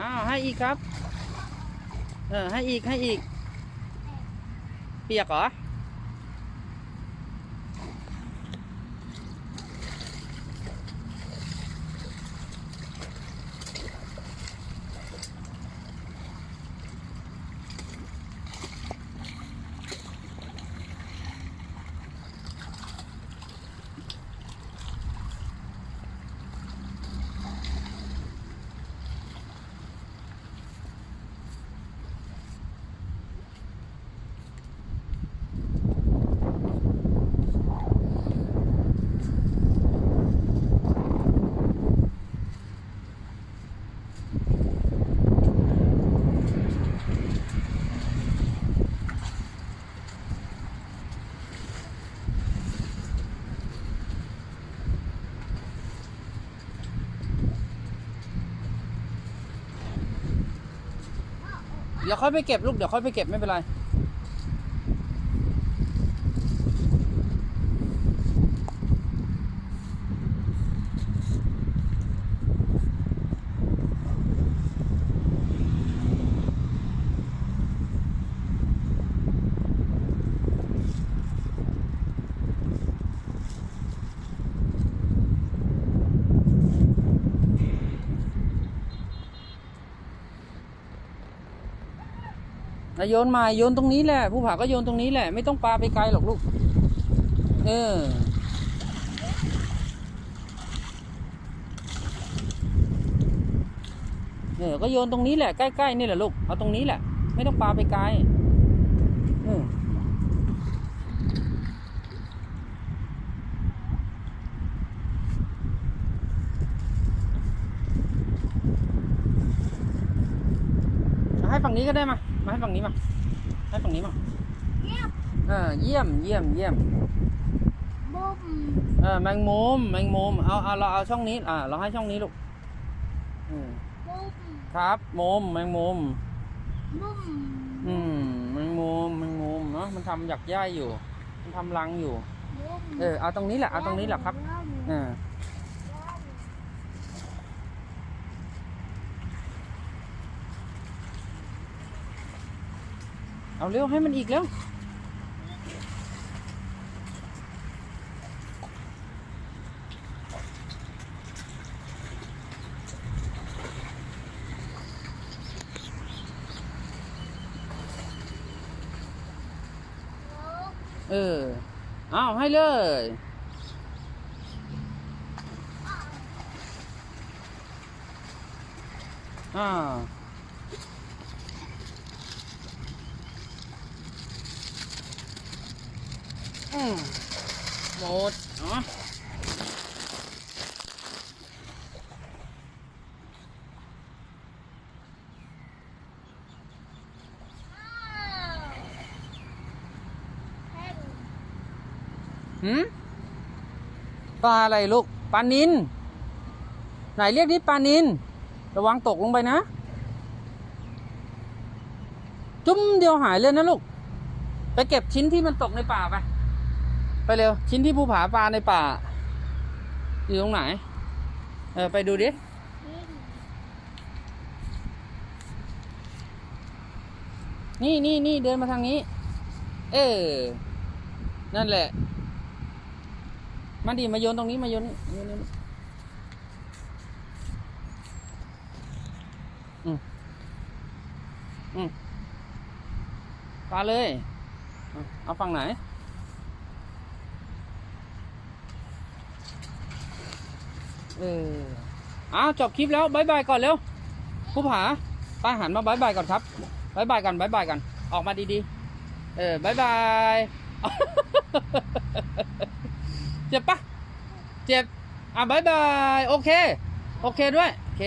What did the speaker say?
อ้าวให้อีกครับ เออให้อีกให้อีก เปียกเหรอ เดี๋ยวค่อยไปเก็บลูกเดี๋ยวค่อยไปเก็บไม่เป็นไร โยนมาโยนตรงนี้แหละผู้ผาก็โยนตรงนี้แหละ ไม่ต้องปลาไปไกลหรอกลูก เออเออก็โยนตรงนี้แหละใกล้ๆนี่แหละลูกเอาตรงนี้แหละ ไม่ต้องปลาไปไกลเออให้ฝั่งนี้ก็ได้มา มาให้ฝั่งนี้มาให้ฝั่งนี้มาเยี่ยมเออเยี่ยมเยี่ยมเยี่ยมบุ้มเออแมงมุมแมงมุมเอาเอาเราเอาช่องนี้อ่าเราให้ช่องนี้ลูกอืมบุ้มครับมุมแมงมุมบุ้มอืมแมงมุมแมงมุมเนาะมันทำหยักย่ายอยู่ มันทำรังอยู่ บุ้มเออเอาตรงนี้แหละเอาตรงนี้แหละครับเออ เอาเร็วให้มันอีกเร็วเออ เอาให้เลยอ่า อืมหมดเนาะหืมปลาอะไรลูกปลานินไหนเรียกนี่ปลานินระวังตกลงไปนะ จุ้มเดียวหายเลยนะลูก ไปเก็บชิ้นที่มันตกในป่าไป ไปเร็ว ชิ้นที่ภูผาปลาในป่า อยู่ตรงไหน เออ ไปดูดิน,นี่นี่นี่เดินมาทางนี้ เออ นั่นแหละ มาดิมาโยนตรงนี้มาโยนนี่โยนนี่อืมอืมปลาเลย เอาฝั่งไหน เอออ้าวจบคลิปแล้วบายบายก่อนเร็วผู้ผาป้าหันมาบายบายก่อนครับบายบายกันบายบายกัน ออกมาดีๆ เออบายบายเจ็บปะเจ็บ อะบายบาย โอเค โอเคด้วย โอเค